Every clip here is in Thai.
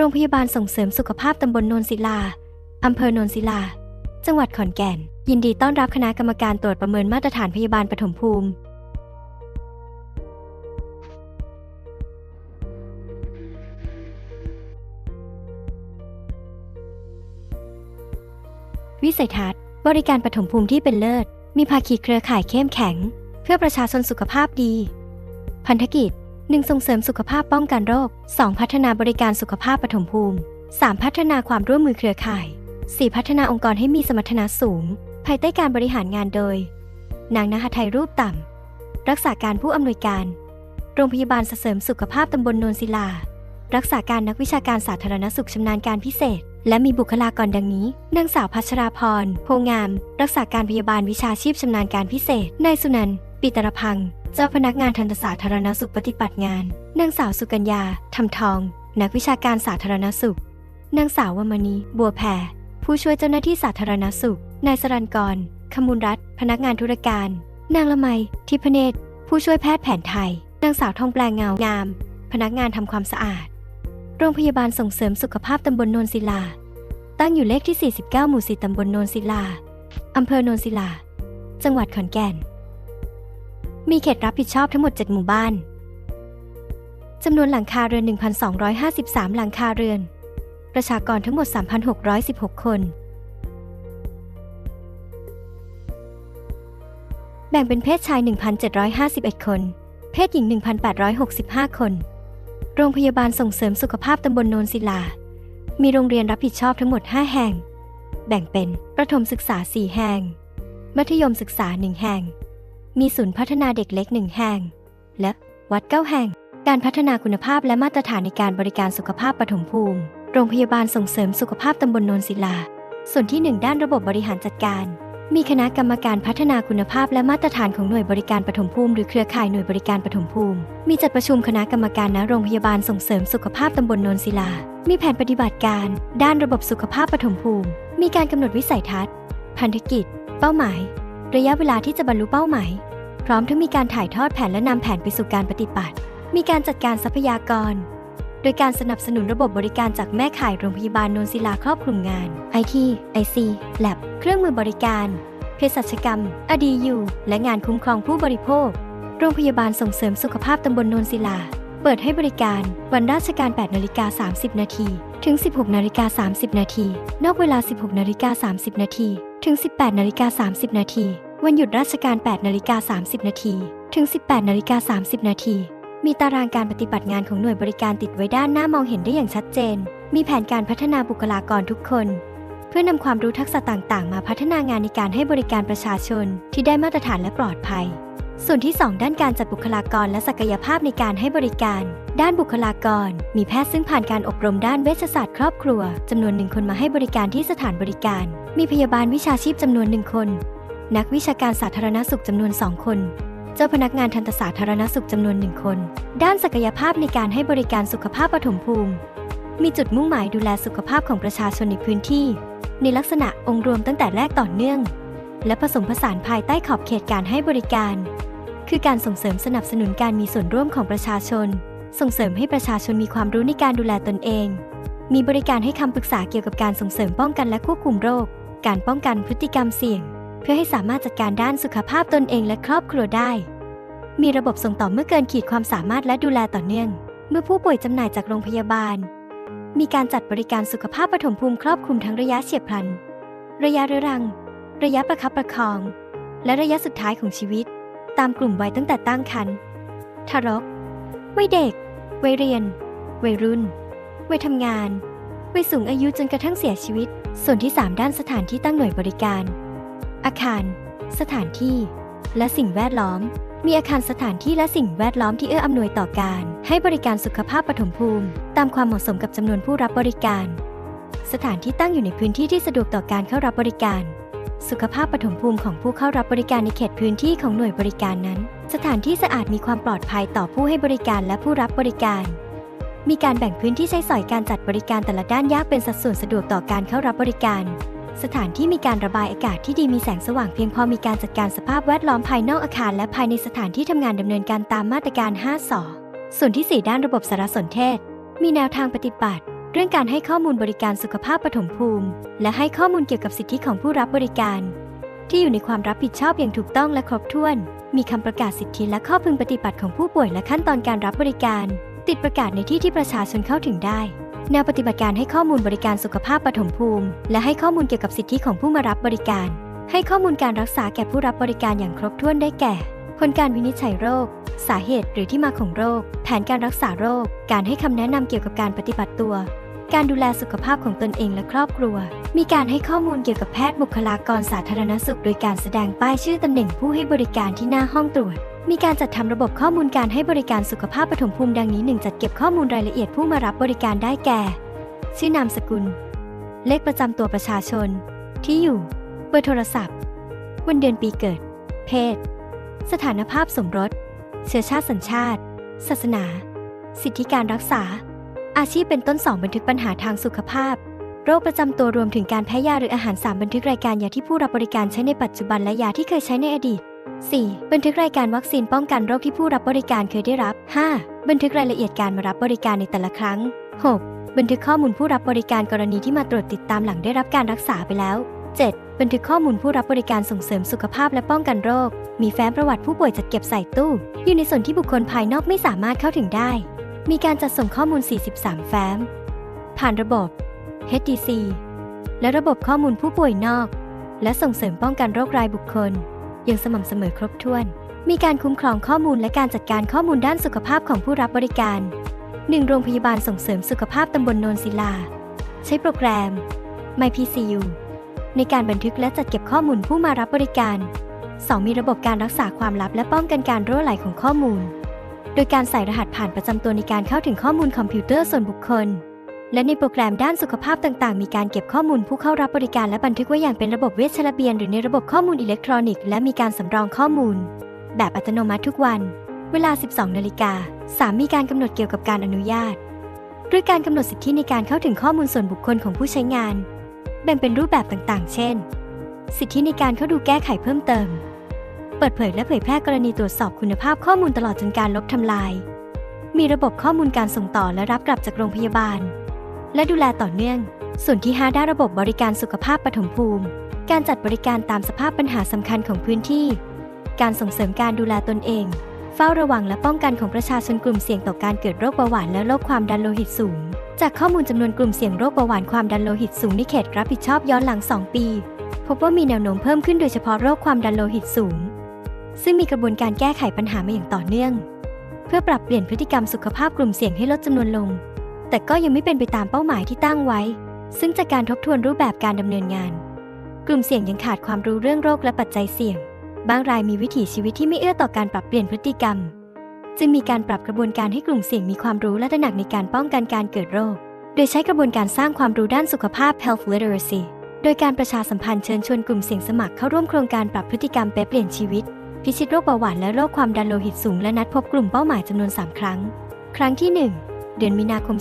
โรงพยาบาลส่งเสริมสุขภาพตำบลโนนศิลา อำเภอโนนศิลา จังหวัดขอนแก่น ยินดีต้อนรับคณะกรรมการตรวจประเมินมาตรฐานพยาบาลปฐมภูมิ วิสัยทัศน์ บริการปฐมภูมิที่เป็นเลิศ มีภาคีเครือข่ายเข้มแข็ง เพื่อประชาชนสุขภาพดี พันธกิจ 1. ส่งเสริมสุขภาพป้องกันโรค 2. พัฒนาบริการสุขภาพปฐมภูมิ 3. พัฒนาความร่วมมือเครือข่าย 4. พัฒนาองค์กรให้มีสมรรถนะสูง ภายใต้การบริหารงานโดย นางนหไทยรูปต่ำ รักษาการผู้อำนวยการ โรงพยาบาลเสริมสุขภาพตำบลนนศิลา รักษาการนักวิชาการสาธารณสุขชำนาญการพิเศษ และมีบุคลากรดังนี้ นางสาวพัชราพร โพงาม รักษาการพยาบาลวิชาชีพชำนาญการพิเศษ นายสุนันท์ ปิตรพัง เจ้าพนักงานทันตสาธารณสุขปฏิบัติงาน นางสาวสุกัญญาทำทอง นักวิชาการสาธารณสุข นางสาววมณี บัวแผ่ผู้ช่วยเจ้าหน้าที่สาธารณสุข นายสรันกรขมูลรัตน์พนักงานธุรการ นางละไม ทิพเนตร ผู้ช่วยแพทย์แผนไทย นางสาวทองแปลงเงางาม พนักงานทำความสะอาด โรงพยาบาลส่งเสริมสุขภาพตำบลโนนศิลา ตั้งอยู่เลขที่ 49 หมู่ 4ตำบลโนนศิลาอำเภอโนนศิลา จังหวัดขอนแก่น มีเขตรับผิดชอบทั้งหมด 7 หมู่บ้าน จำนวนหลังคาเรือน 1,253 หลังคาเรือน ประชากรทั้งหมด 3,616 คน แบ่งเป็นเพศชาย 1,751 คน เพศหญิง 1,865 คน โรงพยาบาลส่งเสริมสุขภาพตำบลโนนศิลา มีโรงเรียนรับผิดชอบทั้งหมด 5 แห่ง แบ่งเป็นประถมศึกษา 4 แห่ง มัธยมศึกษา 1 แห่ง มีศูนย์พัฒนาเด็กเล็ก1แห่ง และวัด9แห่ง การพัฒนาคุณภาพและมาตรฐานในการบริการสุขภาพปฐมภูมิ โรงพยาบาลส่งเสริมสุขภาพตำบลโนนศิลา ส่วนที่ 1 ด้านระบบบริหารจัดการ มีคณะกรรมการพัฒนาคุณภาพและมาตรฐานของหน่วยบริการปฐมภูมิหรือเครือข่ายหน่วยบริการปฐมภูมิ มีจัดประชุมคณะกรรมการณโรงพยาบาลส่งเสริมสุขภาพตำบลโนนศิลา มีแผนปฏิบัติการ ด้านระบบสุขภาพปฐมภูมิ มีการกำหนดวิสัยทัศน์ พันธกิจ เป้าหมาย ระยะเวลาที่จะบรรลุเป้าหมาย พร้อมทั้งมีการถ่ายทอดแผนและนำแผนไปสู่การปฏิบัติ มีการจัดการทรัพยากร โดยการสนับสนุนระบบบริการจากแม่ข่ายโรงพยาบาลนนศิลาครอบคลุมงาน IT IC Lab เครื่องมือบริการ เภสัชกรรม อดียูและงานคุ้มครองผู้บริโภค โรงพยาบาลส่งเสริมสุขภาพตำบลนนศิลา เปิดให้บริการ วันราชการ 8นาฬิกา30 นาที ถึง 16นาฬิกา30 นาที นอกเวลา 16นาฬิกา30 นาที ถึง 18นาฬิกา30นาทีวันหยุดราชการ8นาฬิกา30นาทีถึง 18นาฬิกา30นาทีมีตารางการปฏิบัติงานของหน่วยบริการติดไว้ด้านหน้ามองเห็นได้อย่างชัดเจน มีแผนการพัฒนาบุคลากรทุกคน เพื่อนำความรู้ทักษะต่างๆ มาพัฒนางานในการให้บริการประชาชนที่ได้มาตรฐานและปลอดภัย ส่วนที่ 2 ด้านการจัดบุคลากรและศักยภาพในการให้บริการ ด้านบุคลากร มีแพทย์ซึ่งผ่านการอบรมด้านเวชศาสตร์ครอบครัวจำนวนหนึ่งคนมาให้บริการที่สถานบริการ มีพยาบาลวิชาชีพจำนวนหนึ่งคน นักวิชาการสาธารณสุขจำนวน2คนเจ้าพนักงานทันตสาธารณสุขจำนวนหนึ่งคน ด้านศักยภาพในการให้บริการสุขภาพปฐมภูมิ มีจุดมุ่งหมายดูแลสุขภาพของประชาชนในพื้นที่ ในลักษณะองค์รวมตั้งแต่แรกต่อเนื่อง และผสมผสานภายใต้ขอบเขตการให้บริการ คือการส่งเสริมสนับสนุนการมีส่วนร่วมของประชาชน ส่งเสริมให้ประชาชนมีความรู้ในการดูแลตนเอง มีบริการให้คำปรึกษาเกี่ยวกับการส่งเสริมป้องกันและควบคุมโรค การป้องกันพฤติกรรมเสี่ยง เพื่อให้สามารถจัดการด้านสุขภาพตนเองและครอบครัวได้ มีระบบส่งต่อเมื่อเกินขีดความสามารถและดูแลต่อเนื่อง เมื่อผู้ป่วยจำหน่ายจากโรงพยาบาล มีการจัดบริการสุขภาพปฐมภูมิครอบคลุมทั้งระยะเฉียบพลัน ระยะเรื้อรัง ระยะประคับประคอง และระยะสุดท้ายของชีวิต ตามกลุ่มวัยตั้งแต่ตั้งครรภ์ทารก วัยเด็ก วัยเรียน วัยรุ่น วัยทำงาน วัยสูงอายุจนกระทั่งเสียชีวิต ส่วนที่ 3 ด้านสถานที่ตั้งหน่วยบริการ อาคาร สถานที่ และสิ่งแวดล้อม มีอาคารสถานที่และสิ่งแวดล้อมที่เอื้ออำนวยต่อการ ให้บริการสุขภาพปฐมภูมิ ตามความเหมาะสมกับจำนวนผู้รับบริการ สถานที่ตั้งอยู่ในพื้นที่ที่สะดวกต่อการเข้ารับบริการ สุขภาพปฐมภูมิของผู้เข้ารับบริการในเขตพื้นที่ของหน่วยบริการนั้น สถานที่สะอาดมีความปลอดภัยต่อผู้ให้บริการและผู้รับบริการ มีการแบ่งพื้นที่ใช้สอยการจัดบริการแต่ละด้านแยกเป็นสัดส่วนสะดวกต่อการเข้ารับบริการ สถานที่มีการระบายอากาศที่ดีมีแสงสว่างเพียงพอมีการจัดการสภาพแวดล้อมภายนอกอาคารและภายในสถานที่ทำงานดำเนินการตามมาตรการ 5สส่วนที่ 4 ด้านระบบสารสนเทศ มีแนวทางปฏิบัติ เรื่องการให้ข้อมูลบริการสุขภาพปฐมภูมิ และให้ข้อมูลเกี่ยวกับสิทธิของผู้รับบริการ ที่อยู่ในความรับผิดชอบอย่างถูกต้องและครบถ้วน มีคำประกาศสิทธิและข้อพึงปฏิบัติของผู้ป่วยและขั้นตอนการรับบริการ ติดประกาศในที่ที่ประชาชนเข้าถึงได้ แนวปฏิบัติการให้ข้อมูลบริการสุขภาพปฐมภูมิ และให้ข้อมูลเกี่ยวกับสิทธิของผู้มารับบริการ ให้ข้อมูลการรักษาแก่ผู้รับบริการอย่างครบถ้วนได้แก่ ผลการวินิจฉัยโรค สาเหตุหรือที่มาของโรค แผนการรักษาโรค การให้คำแนะนำเกี่ยวกับการปฏิบัติตัว การดูแลสุขภาพของตนเองและครอบครัว มีการให้ข้อมูลเกี่ยวกับแพทย์บุคลากรสาธารณสุข โดยการแสดงป้ายชื่อตำแหน่งผู้ให้บริการที่หน้าห้องตรวจ มีการจัดทำระบบข้อมูลการให้บริการสุขภาพปฐมภูมิดังนี้ 1 จัดเก็บข้อมูลรายละเอียดผู้มารับบริการได้แก่ ชื่อนามสกุล เลขประจำตัวประชาชน ที่อยู่ เบอร์โทรศัพท์ วันเดือนปีเกิด เพศ สถานภาพสมรส เชื้อชาติสัญชาติ ศาสนา สิทธิการรักษา อาชีพเป็นต้น2บันทึกปัญหาทางสุขภาพ โรคประจำตัวรวมถึงการแพ้ยาหรืออาหาร 3 บันทึกรายการยาที่ผู้รับบริการใช้ในปัจจุบันและยาที่เคยใช้ในอดีต 4. บันทึกรายการวัคซีนป้องกันโรคที่ผู้รับบริการเคยได้รับ 5. บันทึกรายละเอียดการมารับบริการในแต่ละครั้ง 6. บันทึกข้อมูลผู้รับบริการกรณีที่มาตรวจติดตามหลังได้รับการรักษาไปแล้ว 7. บันทึกข้อมูลผู้รับบริการส่งเสริมสุขภาพและป้องกันโรค มีแฟ้มประวัติผู้ป่วยจัดเก็บใส่ตู้ อยู่ในส่วนที่บุคคลภายนอกไม่สามารถเข้าถึงได้ มีการจัดส่งข้อมูล 43 แฟ้ม ผ่านระบบ HDC และระบบข้อมูลผู้ป่วยนอก และส่งเสริมป้องกันโรครายบุคคล อย่างสม่ำเสมอครบถ้วน มีการคุ้มครองข้อมูลและการจัดการข้อมูลด้านสุขภาพของผู้รับบริการ 1. โรงพยาบาลส่งเสริมสุขภาพตำบลโนนศิลา ใช้โปรแกรม MyPCU ในการบันทึกและจัดเก็บข้อมูลผู้มารับบริการ 2. มีระบบการรักษาความลับและป้องกันการรั่วไหลของข้อมูล โดยการใส่รหัสผ่านประจำตัวในการเข้าถึงข้อมูลคอมพิวเตอร์ส่วนบุคคล และในโปรแกรมด้านสุขภาพต่างๆ มีการเก็บข้อมูลผู้เข้ารับบริการและบันทึกไว้อย่างเป็นระบบเวชระเบียน หรือในระบบข้อมูลอิเล็กทรอนิกส์และมีการสำรองข้อมูล แบบอัตโนมัติทุกวัน เวลา 12 นาฬิกา 3. มีการกำหนดเกี่ยวกับการอนุญาต ด้วยการกำหนดสิทธิในการเข้าถึงข้อมูลส่วนบุคคลของผู้ใช้งาน แบ่งเป็นรูปแบบต่างๆ เช่น สิทธิในการเข้าดูแก้ไขเพิ่มเติม เปิดเผยและเผยแพร่กรณีตรวจสอบคุณภาพข้อมูลตลอดจนการลบทำลาย มีระบบข้อมูลการส่งต่อและรับกลับจากโรงพยาบาล และดูแลต่อเนื่อง ส่วนที่ 5 ได้ระบบบริการสุขภาพปฐมภูมิ การจัดบริการตามสภาพปัญหาสำคัญของพื้นที่ การส่งเสริมการดูแลตนเองเฝ้าระวังและป้องกันของประชาชนกลุ่มเสี่ยงต่อการเกิดโรคเบาหวานและโรคความดันโลหิตสูง จากข้อมูลจำนวนกลุ่มเสี่ยงโรคเบาหวานความดันโลหิตสูงในเขตรับผิดชอบย้อนหลัง 2 ปี พบว่ามีแนวโน้มเพิ่มขึ้นโดยเฉพาะโรคความดันโลหิตสูง ซึ่งมีกระบวนการแก้ไขปัญหามาอย่างต่อเนื่อง เพื่อปรับเปลี่ยนพฤติกรรมสุขภาพกลุ่มเสี่ยงให้ลดจำนวนลง แต่ก็ยังไม่เป็นไปตามเป้าหมายที่ตั้งไว้ ซึ่งจากการทบทวนรูปแบบการดำเนินงาน กลุ่มเสี่ยงยังขาดความรู้เรื่องโรคและปัจจัยเสี่ยง บางรายมีวิถีชีวิตที่ไม่เอื้อต่อการปรับเปลี่ยนพฤติกรรม จึงมีการปรับกระบวนการให้กลุ่มเสี่ยงมีความรู้และตระหนักในการป้องกันการเกิดโรค โดยใช้กระบวนการสร้างความรู้ด้านสุขภาพ health literacy โดยการประชาสัมพันธ์เชิญชวนกลุ่มเสี่ยงสมัครเข้าร่วมโครงการปรับพฤติกรรมแปเปลี่ยนชีวิต พิชิตโรคเบาหวานและโรคความดันโลหิตสูงและนัดพบกลุ่มเป้าหมายจำนวน 3 ครั้ง ครั้งที่ 1 เดือนมีนาคม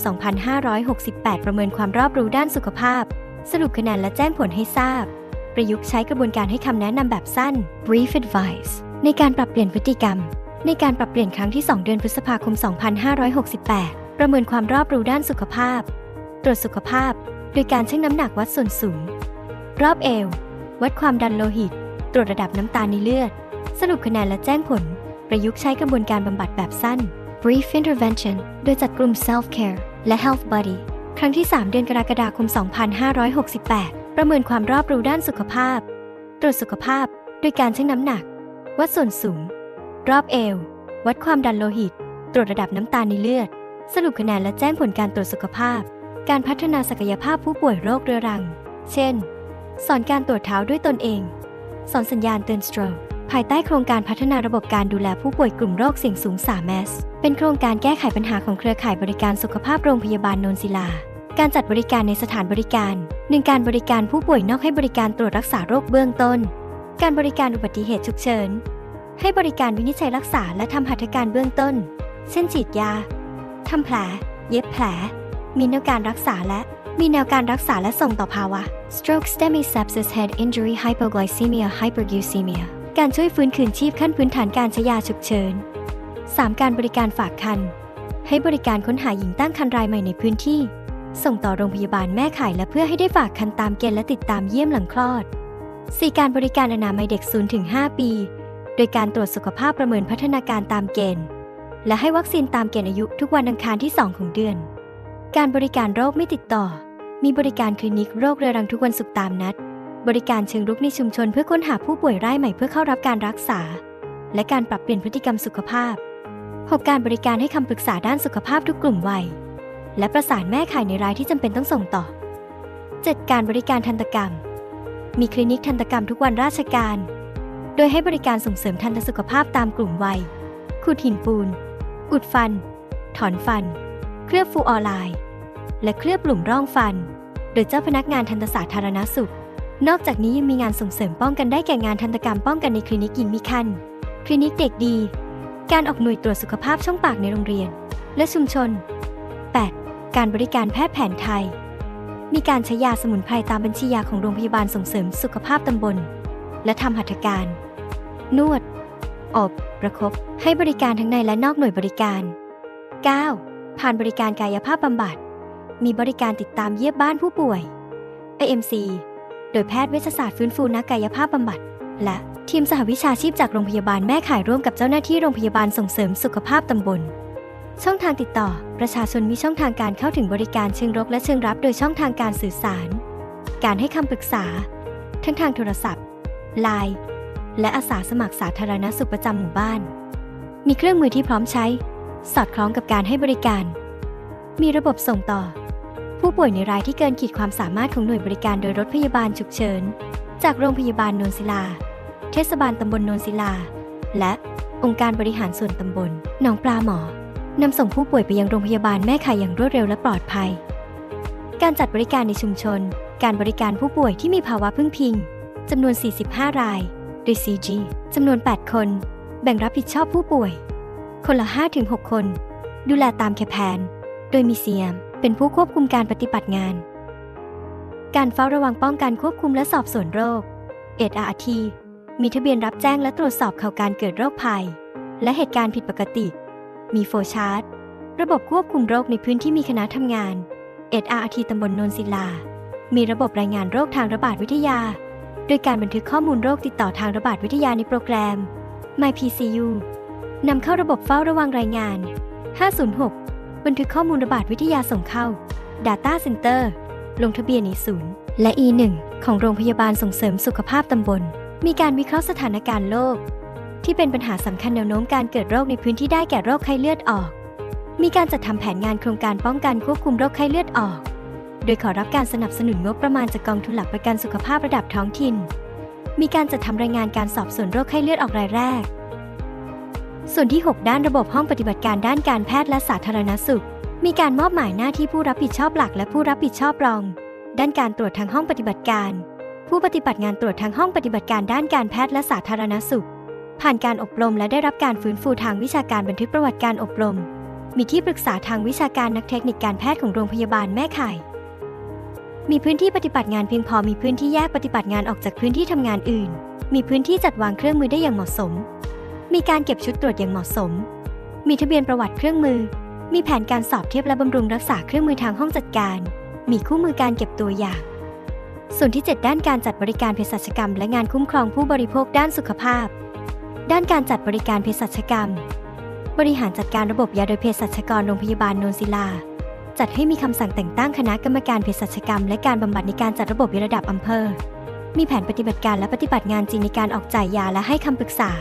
2568 ประเมินความรอบรู้ด้านสุขภาพ สรุปคะแนนและแจ้งผลให้ทราบ ประยุกต์ใช้กระบวนการให้คำแนะนำแบบสั้น brief advice ในการปรับเปลี่ยนพฤติกรรม ในการปรับเปลี่ยนครั้งที่ 2 เดือนพฤษภาคม 2568 ประเมินความรอบรู้ด้านสุขภาพ ตรวจสุขภาพ โดยการชั่งน้ำหนักวัดส่วนสูง รอบเอว วัดความดันโลหิต ตรวจระดับน้ำตาลในเลือด สรุปคะแนนและแจ้งผล ประยุกต์ใช้กระบวนการบำบัดแบบสั้น brief intervention โดยจัดกลุ่ม self care และ health buddy ครั้งที่ 3 เดือนกรกฎาคม 2568 ประเมินความรอบรู้ด้านสุขภาพ ตรวจสุขภาพ โดยการชั่งน้ำหนัก วัดส่วนสูง รอบเอว วัดความดันโลหิต ตรวจระดับน้ำตาลในเลือด สรุปคะแนนและแจ้งผลการตรวจสุขภาพ การพัฒนาศักยภาพผู้ป่วยโรคเรื้อรัง เช่น สอนการตรวจเท้าด้วยตนเอง สอนสัญญาณเตือนสโตรกภายใต้โครงการพัฒนาระบบการดูแลผู้ป่วยกลุ่มโรคเสี่ยงสูง 3S เป็นโครงการแก้ไขปัญหาของเครือข่ายบริการสุขภาพโรงพยาบาลนนศิลา การจัดบริการในสถานบริการหนึ่งการบริการผู้ป่วยนอกให้บริการตรวจรักษาโรคเบื้องต้น การบริการอุบัติเหตุฉุกเฉิน ให้บริการวินิจฉัยรักษาและทำหัตถการเบื้องต้น เช่นฉีดยา ทำแผล เย็บแผล มีแนวการรักษาและ มีแนวการรักษาและส่งต่อภาวะ stroke STEMI sepsis head injury hypoglycemia hyperglycemia การช่วยฟื้นคืนชีพขั้นพื้นฐานการใช้ยาฉุกเฉิน 3. การบริการฝากคัน ให้บริการค้นหาหญิงตั้งครรภ์รายใหม่ในพื้นที่ ส่งต่อโรงพยาบาลแม่ข่ายและเพื่อให้ได้ฝากคันตามเกณฑ์และติดตามเยี่ยมหลังคลอด 4. การบริการอนามัยเด็ก 0-5 ปี โดยการตรวจสุขภาพประเมินพัฒนาการตามเกณฑ์ และให้วัคซีนตามเกณฑ์อายุทุกวันอังคารที่ 2 ของเดือน การบริการโรคไม่ติดต่อ มีบริการคลินิกโรคเรื้อรังทุกวันศุกร์ตามนัด บริการเชิงรุกในชุมชนเพื่อค้นหาผู้ป่วยรายใหม่เพื่อเข้ารับการรักษา และการปรับเปลี่ยนพฤติกรรมสุขภาพ 6. การบริการให้คำปรึกษาด้านสุขภาพทุกกลุ่มวัย และประสานแม่ข่ายในรายที่จำเป็นต้องส่งต่อ 7. การบริการทันตกรรม มีคลินิกทันตกรรมทุกวันราชการ โดยให้บริการส่งเสริมทันตสุขภาพตามกลุ่มวัย ขูดหินปูน อุดฟัน ถอนฟัน เคลือบฟูออไลน์ และเคลือบหลุมร่องฟัน โดยเจ้าพนักงานทันตศาสาธารณสุข นอกจากนี้ยังมีงานส่งเสริมป้องกันได้แก่งานทันตกรรมป้องกันในคลินิกหญิงมีคันคลินิกเด็กดี การออกหน่วยตรวจสุขภาพช่องปากในโรงเรียน และชุมชน 8. การบริการแพทย์แผนไทย มีการใช้ยาสมุนไพรตามบัญชียาของโรงพยาบาลส่งเสริมสุขภาพตำบล และทำหัตถการ นวด อบประคบให้บริการทั้งในและนอกหน่วยบริการ 9. ผ่านบริการกายภาพบำบัด มีบริการติดตามเยี่ยมบ้านผู้ป่วย IMC โดยแพทย์เวชศาสตร์ฟื้นฟูนักกายภาพบำบัด และทีมสหวิชาชีพจากโรงพยาบาลแม่ข่ายร่วมกับเจ้าหน้าที่โรงพยาบาลส่งเสริมสุขภาพตำบล ช่องทางติดต่อ ประชาชนมีช่องทางการเข้าถึงบริการเชิงรุกและเชิงรับโดยช่องทางการสื่อสาร การให้คำปรึกษา ทั้งทางโทรศัพท์ไลน์ และอาสาสมัครสาธารณสุขประจำหมู่บ้าน มีเครื่องมือที่พร้อมใช้ สอดคล้องกับการให้บริการ มีระบบส่งต่อ ผู้ป่วยในรายที่เกินขีดความสามารถของหน่วยบริการโดยรถพยาบาลฉุกเฉิน จากโรงพยาบาลโนนศิลา เทศบาลตำบลโนนศิลา และองค์การบริหารส่วนตำบลหนองปลาหมอนำส่งผู้ป่วยไปยังโรงพยาบาลแม่ข่ายอย่างรวดเร็วและปลอดภัย การจัดบริการในชุมชน การบริการผู้ป่วยที่มีภาวะพึ่งพิงจำนวน 45 ราย โดย CG จำนวน 8 คน แบ่งรับผิดชอบผู้ป่วย คนละ 5-6 คน ดูแลตามแคแพน โดยมีเซียม เป็นผู้ควบคุมการปฏิบัติงาน การเฝ้าระวังป้องกันควบคุมและสอบสวนโรค เอ็ดอาทีมีทะเบียนรับแจ้งและตรวจสอบข่าวการเกิดโรคภัย และเหตุการณ์ผิดปกติ มีโฟชาร์ตระบบควบคุมโรคในพื้นที่มีคณะทำงานเอ็ดอาทีตำบลโนนศิลา มีระบบรายงานโรคทางระบาดวิทยา โดยการบันทึกข้อมูลโรคติดต่อทางระบาดวิทยาในโปรแกรม MyPCU นำเข้าระบบเฝ้าระวังรายงาน 506 บันทึกข้อมูลระบาดวิทยาส่งเข้า Data Center ลงทะเบียนในศูนย์ และ E1 ของโรงพยาบาลส่งเสริมสุขภาพตำบล มีการวิเคราะห์สถานการณ์โรคที่เป็นปัญหาสำคัญแนวโน้มการเกิดโรคในพื้นที่ได้แก่โรคไข้เลือดออก มีการจัดทำแผนงานโครงการป้องกันควบคุมโรคไข้เลือดออก โดยขอรับการสนับสนุนงบประมาณจากกองทุนหลักประกันสุขภาพระดับท้องถิ่น มีการจัดทำรายงานการสอบสวนโรคไข้เลือดออกรายแรก ส่วนที่ 6 ด้านระบบห้องปฏิบัติการด้านการแพทย์และสาธารณสุข มีการมอบหมายหน้าที่ผู้รับผิดชอบหลักและผู้รับผิดชอบรอง ด้านการตรวจทางห้องปฏิบัติการ ผู้ปฏิบัติงานตรวจทางห้องปฏิบัติการด้านการแพทย์และสาธารณสุข ผ่านการอบรมและได้รับการฟื้นฟูทางวิชาการบันทึกประวัติการอบรม มีที่ปรึกษาทางวิชาการนักเทคนิคการแพทย์ของโรงพยาบาลแม่ข่าย มีพื้นที่ปฏิบัติงานเพียงพอมีพื้นที่แยกปฏิบัติงานออกจากพื้นที่ทำงานอื่น มีพื้นที่จัดวางเครื่องมือได้อย่างเหมาะสม มีการเก็บชุดตรวจอย่างเหมาะสม มีทะเบียนประวัติเครื่องมือ มีแผนการสอบเทียบและบำรุงรักษาเครื่องมือทางห้องจัดการ มีคู่มือการเก็บตัวอย่าง ส่วนที่ 7 ด้านการจัดบริการเภสัชกรรม และงานคุ้มครองผู้บริโภคด้านสุขภาพ ด้านการจัดบริการเภสัชกรรม บริหารจัดการระบบยาโดยเภสัชกรโรงพยาบาลโนนศิลา จัดให้มีคำสั่งแต่งตั้งคณะกรรมการเภสัชกรรม และการบำบัดในการจัดระบบในระดับอำเภอ มีแผนปฏิบัติการและปฏิบัติงานจริงในการออกจ่ายยาและให้คำปรึกษา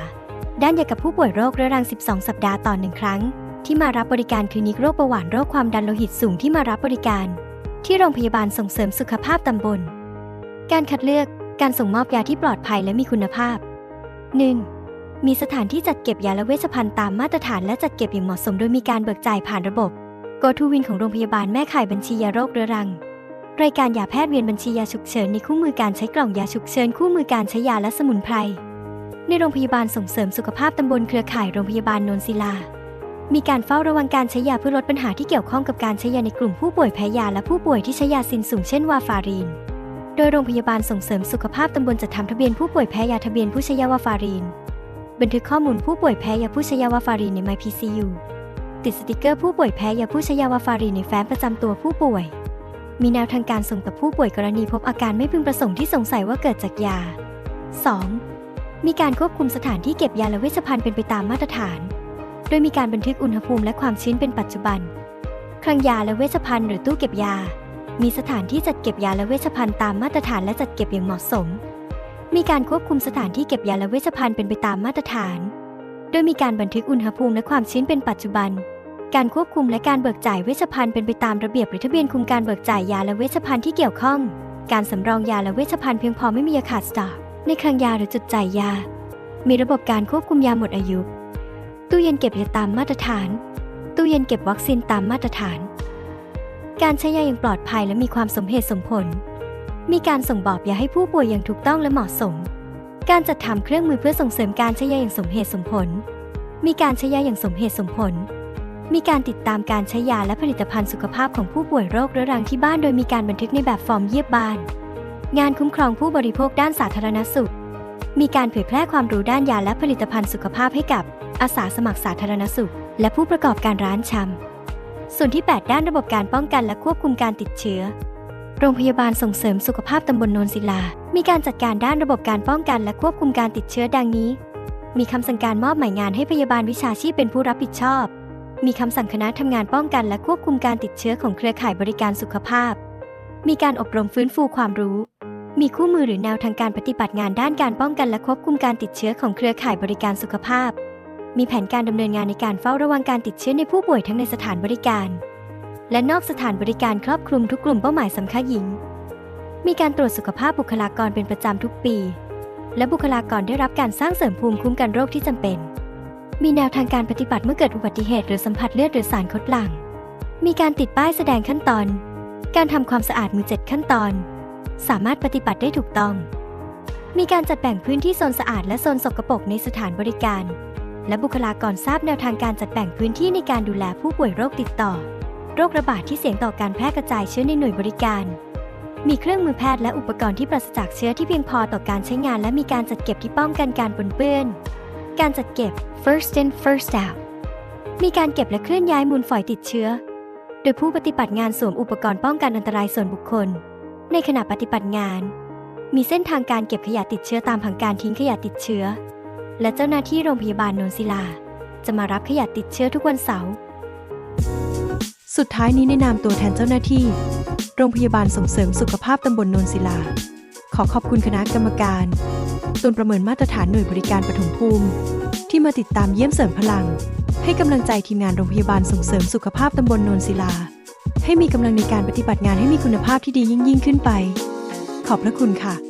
ด้านยากับผู้ป่วยโรคเรื้อรัง 12 สัปดาห์ต่อหนึ่งครั้ง ที่มารับบริการคลินิกโรคเบาหวานโรคความดันโลหิตสูงที่มารับบริการ ที่โรงพยาบาลส่งเสริมสุขภาพตำบล การคัดเลือก การส่งมอบยาที่ปลอดภัยและมีคุณภาพ 1. มีสถานที่จัดเก็บยาและเวชภัณฑ์ตามมาตรฐานและจัดเก็บอย่างเหมาะสมโดยมีการเบิกจ่ายผ่านระบบ Go to Win ของโรงพยาบาลแม่ข่ายบัญชียาโรคเรื้อรัง รายการยาแพทย์เวียนบัญชียาฉุกเฉินในคู่มือการใช้กล่องยาฉุกเฉินคู่มือการใช้ยาและสมุนไพร ในโรงพยาบาลส่งเสริมสุขภาพตำบลเครือข่ายโรงพยาบาลนนศิลา มีการเฝ้าระวังการใช้ยาเพื่อลดปัญหาที่เกี่ยวข้องกับการใช้ยาในกลุ่มผู้ป่วยแพ้ยาและผู้ป่วยที่ใช้ยาซินสูงเช่นวาฟารีนโดยโรงพยาบาลส่งเสริมสุขภาพตำบลจะทำทะเบียนผู้ป่วยแพ้ยาทะเบียนผู้ใช้ยาวาฟารีนบันทึกข้อมูลผู้ป่วยแพ้ยาผู้ใช้ยาวาฟารีนใน MyPCU ติดสติกเกอร์ผู้ป่วยแพ้ยาผู้ใช้ยาวาฟารีนในแฟ้มประจำตัวผู้ป่วย มีแนวทางการส่งต่อผู้ป่วยกรณีพบอาการไม่พึงประสงค์ที่สงสัยว่าเกิดจากยา 2. มีการควบคุมสถานที่เก็บยาและเวชภัณฑ์เป็นไปตามมาตรฐาน โดยมีการบันทึกอุณหภูมิและความชื้นเป็นปัจจุบัน คลังยาและเวชภัณฑ์หรือตู้เก็บยา มีสถานที่จัดเก็บยาและเวชภัณฑ์ตามมาตรฐานและจัดเก็บอย่างเหมาะสม มีการควบคุมสถานที่เก็บยาและเวชภัณฑ์เป็นไปตามมาตรฐาน โดยมีการบันทึกอุณหภูมิและความชื้นเป็นปัจจุบัน การควบคุมและการเบิกจ่ายเวชภัณฑ์เป็นไปตามระเบียบหรือทะเบียนคุมการเบิกจ่ายยาและเวชภัณฑ์ที่เกี่ยวข้อง การสำรองยาและเวชภัณฑ์เพียงพอไม่มียาขาดสต็อกในคลังยาหรือจุดจ่ายยา มีระบบการควบคุมยาหมดอายุ ตู้เย็นเก็บยาตามมาตรฐาน ตู้เย็นเก็บวัคซีนตามมาตรฐาน การใช้ยาอย่างปลอดภัยและมีความสมเหตุสมผล มีการส่งบอกยาให้ผู้ป่วยอย่างถูกต้องและเหมาะสม การจัดทำเครื่องมือเพื่อส่งเสริมการใช้ยาอย่างสมเหตุสมผล มีการใช้ยาอย่างสมเหตุสมผล มีการติดตามการใช้ยาและผลิตภัณฑ์สุขภาพของผู้ป่วยโรคเรื้อรังที่บ้าน โดยมีการบันทึกในแบบฟอร์มเยียบบ้าน งานคุ้มครองผู้บริโภคด้านสาธารณสุข มีการเผยแพร่ความรู้ด้านยาและผลิตภัณฑ์สุขภาพให้กับ อาสาสมัครสาธารณสุข และผู้ประกอบการร้านชำส่วนที่ 8 ด้านระบบการป้องกันและควบคุมการติดเชื้อ โรงพยาบาลส่งเสริมสุขภาพตำบลโนนศิลา มีการจัดการด้านระบบการป้องกันและควบคุมการติดเชื้อดังนี้ มีคำสั่งการมอบหมายงานให้พยาบาลวิชาชีพเป็นผู้รับผิดชอบ มีคำสั่งคณะทำงานป้องกันและควบคุมการติดเชื้อของเครือข่ายบริการสุขภาพ มีการอบรมฟื้นฟูความรู้ มีคู่มือหรือแนวทางการปฏิบัติงานด้านการป้องกันและควบคุมการติดเชื้อของเครือข่ายบริการสุขภาพ มีแผนการดำเนินงานในการเฝ้าระวังการติดเชื้อในผู้ป่วยทั้งในสถานบริการ และนอกสถานบริการครอบคลุมทุกกลุ่มเป้าหมายสำคัญหญิง มีการตรวจสุขภาพบุคลากรเป็นประจำทุกปี และบุคลากรได้รับการสร้างเสริมภูมิคุ้มกันโรคที่จำเป็น มีแนวทางการปฏิบัติเมื่อเกิดอุบัติเหตุหรือสัมผัสเลือดหรือสารคดหลั่ง มีการติดป้ายแสดงขั้นตอน การทำความสะอาดมือเจ็ดขั้นตอน สามารถปฏิบัติได้ถูกต้อง มีการจัดแบ่งพื้นที่โซนสะอาดและโซนสกปรกในสถานบริการ และบุคลากรทราบแนวทางการจัดแบ่งพื้นที่ในการดูแลผู้ป่วยโรคติดต่อ โรคระบาดที่เสี่ยงต่อการแพร่กระจายเชื้อในหน่วยบริการมีเครื่องมือแพทย์และอุปกรณ์ที่ปราศจากเชื้อที่เพียงพอต่อการใช้งาน และมีการจัดเก็บที่ป้องกันการปนเปื้อน การจัดเก็บ first in first out มีการเก็บและเคลื่อนย้ายมูลฝอยติดเชื้อ โดยผู้ปฏิบัติงานสวมอุปกรณ์ป้องกันอันตรายส่วนบุคคล ในขณะปฏิบัติงาน มีเส้นทางการเก็บขยะติดเชื้อตามผังการทิ้งขยะติดเชื้อ และเจ้าหน้าที่โรงพยาบาลนนศิลา จะมารับขยะติดเชื้อทุกวันเสาร์สุดท้ายนี้ในนามตัวแทนเจ้าหน้าที่ โรงพยาบาลส่งเสริมสุขภาพตำบลนนศิลา ขอขอบคุณคณะกรรมการ่วนประเมินมาตรฐานหน่วยบริการปฐมภูมิ ที่มาติดตามเยี่ยมเสริมพลัง ให้กำลังใจทีมงานโรงพยาบาลส่งเสริมสุขภาพตำบลนนศิลา ให้มีกำลังในการปฏิบัติงานให้มีคุณภาพที่ดียิ่งยิ่งขึ้นไป ขอบพระคุณค่ะ